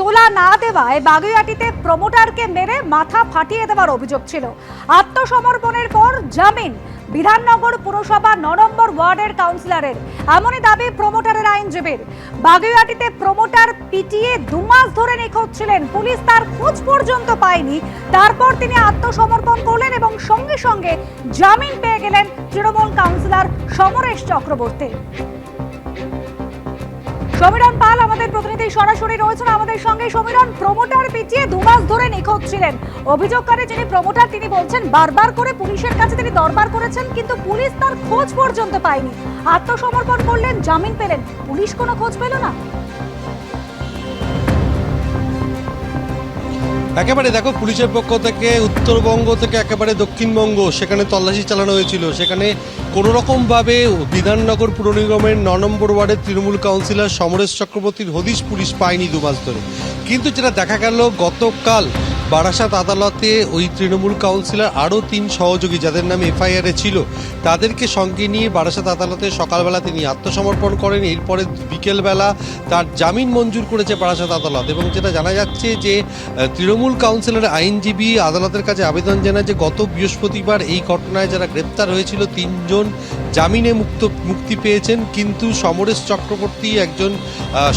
তোলা না দেওয়ায় বাগুইয়াটিতে প্রমোটারকে মেরে মাথা ফাটিয়ে দেওয়ার অভিযোগ ছিল। আত্মসমর্পণের পর জামিন, বিধাননগর পুরসভা ন নম্বর ওয়ার্ডের কাউন্সিলরের, এমনই দাবি প্রমোটারের আইনজীবীর। বাগুইয়াটিতে প্রমোটার পিটিয়ে দু মাস ধরে নিখোঁজ ছিলেন, পুলিশ তার খোঁজ পর্যন্ত পায়নি। তারপর তিনি আত্মসমর্পণ করলেন এবং সঙ্গে সঙ্গে জামিন পেয়ে গেলেন তৃণমূল কাউন্সিলর সমরেশ চক্রবর্তী। সমীরণ পাল আমাদের প্রতিনিধি সরাসরি রয়েছেন আমাদের সঙ্গে। সমীরণ প্রমোটার পিছিয়ে দু মাস ধরে নিখোঁজ ছিলেন। অভিযোগকারী যিনি প্রমোটার তিনি বলছেন, বারবার করে পুলিশের কাছে তিনি দরবার করেছেন, কিন্তু পুলিশ তার খোঁজ পর্যন্ত পায়নি। আত্মসমর্পণ করলেন, জামিন পেলেন। পুলিশ কোনো খোঁজ পেল না? একেবারে দেখো, পুলিশের পক্ষ থেকে, উত্তরবঙ্গ থেকে একেবারে দক্ষিণবঙ্গ, সেখানে তল্লাশি চালানো হয়েছিল। সেখানে কোনো রকমভাবে বিধাননগর পুর নিগমের ন নম্বর ওয়ার্ডের তৃণমূল কাউন্সিলর সমরেশ চক্রবর্তীর হদিশ পুলিশ পায়নি দু মাস ধরে। কিন্তু যেটা দেখা গেল, গতকাল বারাসাত আদালতে ওই তৃণমূল কাউন্সিলর আরও তিন সহযোগী যাদের নাম এফআইআরে ছিল, তাদেরকে সঙ্গে নিয়ে বারাসাত আদালতে সকালবেলা তিনি আত্মসমর্পণ করেন। এরপরে বিকেলবেলা তার জামিন মঞ্জুর করেছে বারাসাত আদালত এবং যেটা জানা যাচ্ছে যে তৃণমূল কাউন্সিলর আইনজীবী আদালতের কাছে আবেদন জানায় যে, গত বৃহস্পতিবার এই ঘটনায় যারা গ্রেপ্তার হয়েছিল তিনজন জামিনে মুক্ত, মুক্তি পেয়েছেন, কিন্তু সমরেশ চক্রবর্তী একজন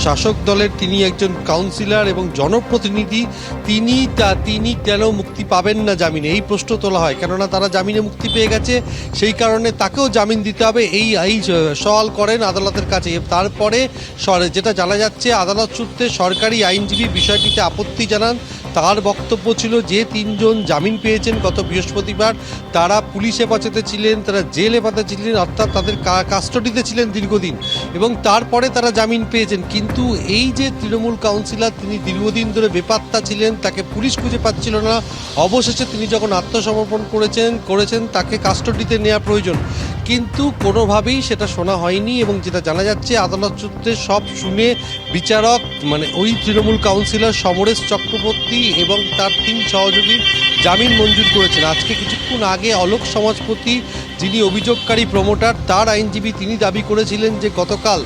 শাসক দলের, তিনি একজন কাউন্সিলর এবং জনপ্রতিনিধি, তিনি তা, তিনি কেন মুক্তি পাবেন না জামিনে? এই প্রশ্ন তোলা হয়। কেননা তারা জামিনে মুক্তি পেয়ে গেছে, সেই কারণে তাকেও জামিন দিতে হবে। এই এই সওয়াল করেন আদালতের কাছে। তারপরে যেটা জানা যাচ্ছে, আদালত সূত্রে সরকারি আইনজীবী বিষয়টিতে আপত্তি জানান। তার বক্তব্য ছিল যে তিনজন জামিন পেয়েছেন গত বৃহস্পতিবার, তারা পুলিশে হেফাজতে ছিলেন, তারা জেলে হেফাজতে ছিলেন, অর্থাৎ তাদের কাস্টডিতে ছিলেন দীর্ঘদিন এবং তারপরে তারা জামিন পেয়েছেন। কিন্তু এই যে তৃণমূল কাউন্সিলর তিনি দীর্ঘদিন ধরে বেপাত্তা ছিলেন, তাকে পুলিশ খুঁজে পাচ্ছিল না। অবশেষে তিনি যখন আত্মসমর্পণ করেছেন করেছেন, তাকে কাস্টডিতে নেওয়া প্রয়োজন। কিন্তু কোনোভাবেই সেটা শোনা হয়নি এবং যেটা জানা যাচ্ছে, আদালত সূত্রে সব শুনে বিচারক মানে ওই তৃণমূল কাউন্সিলর সমরেশ চক্রবর্তী এবং তার তিন সহযোগীর জামিন মঞ্জুর করেছেন। আজকে কিছুক্ষণ আগে অলোক সমাজপতি, যিনি অভিযোগকারী প্রমোটার, তার আইনজীবী তিনি দাবি করেছিলেন যে গতকাল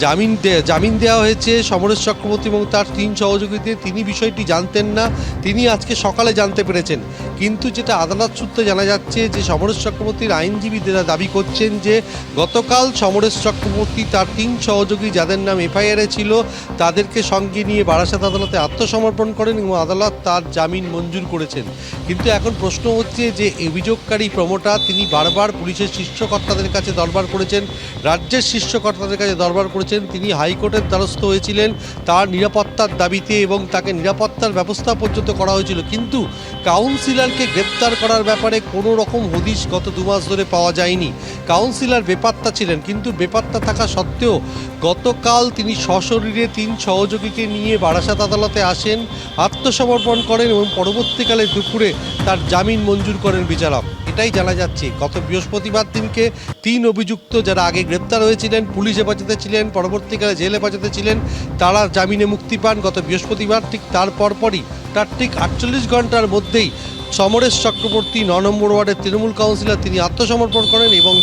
জামিন জামিন দেওয়া হয়েছে সমরেশ চক্রবর্তী এবং তার তিন সহযোগীদের। তিনি বিষয়টি জানতেন না। তিনি আজকে সকালে জানতে পেরেছেন। কিন্তু যেটা আদালত সূত্রে জানা যাচ্ছে যে সমরেশ চক্রবর্তীর আইনজীবীরা দাবি করছেন যে গতকাল সমরেশ চক্রবর্তী তার তিন সহযোগী যাদের নাম এফআইআরে ছিল, তাদেরকে সঙ্গে নিয়ে বারাসাত আদালতে আত্মসমর্পণ করেন এবং আদালত তার জামিন মঞ্জুর করেছেন। কিন্তু এখন প্রশ্ন হচ্ছে যে অভিযোগকারী প্রমোটার তিনি বারবার পুলিশের শীর্ষকর্তাদের কাছে দরবার করেছেন, রাজ্যের শীর্ষকর্তাদের কাছে দরবার করেছেন, তিনি হাইকোর্টের দ্বারস্থ হয়েছিলেন, তার নিরাপত্তার দাবিতে এবং তাকে নিরাপত্তার ব্যবস্থা পর্যন্ত করা হয়েছিল। কিন্তু কাউন্সিলরকে গ্রেপ্তার করার ব্যাপারে কোনো রকম হদিশ গত দু মাস ধরে পাওয়া যায়নি। কাউন্সিলর বেপাত্তা ছিলেন, কিন্তু বেপাত্তা থাকা সত্ত্বেও গতকাল তিনি সশরীরে তিন সহযোগীকে নিয়ে বারাসাত আদালতে আসেন, আত্মসমর্পণ করেন এবং পরবর্তীকালে দুপুরে তার জামিন মঞ্জুর করেন বিচারক। এটাই জানা যাচ্ছে। গত বৃহস্পতিবার দিনকে তিন অভিযুক্ত যারা আগে গ্রেপ্তার হয়েছিলেন, পুলিশ হেফাজতে ছিলেন পরবর্তীকালে জেল হেফাজতে ছিলেন তারা জামিনে মুক্তি পান গত বৃহস্পতিবার। ঠিক তার পরপরই, তার ঠিক আটচল্লিশ ঘণ্টার মধ্যেই সমরেশ চক্রবর্তী ন নম্বর ওয়ার্ডের তৃণমূল কাউন্সিলর তিনি আত্মসমর্পণ করেন এবং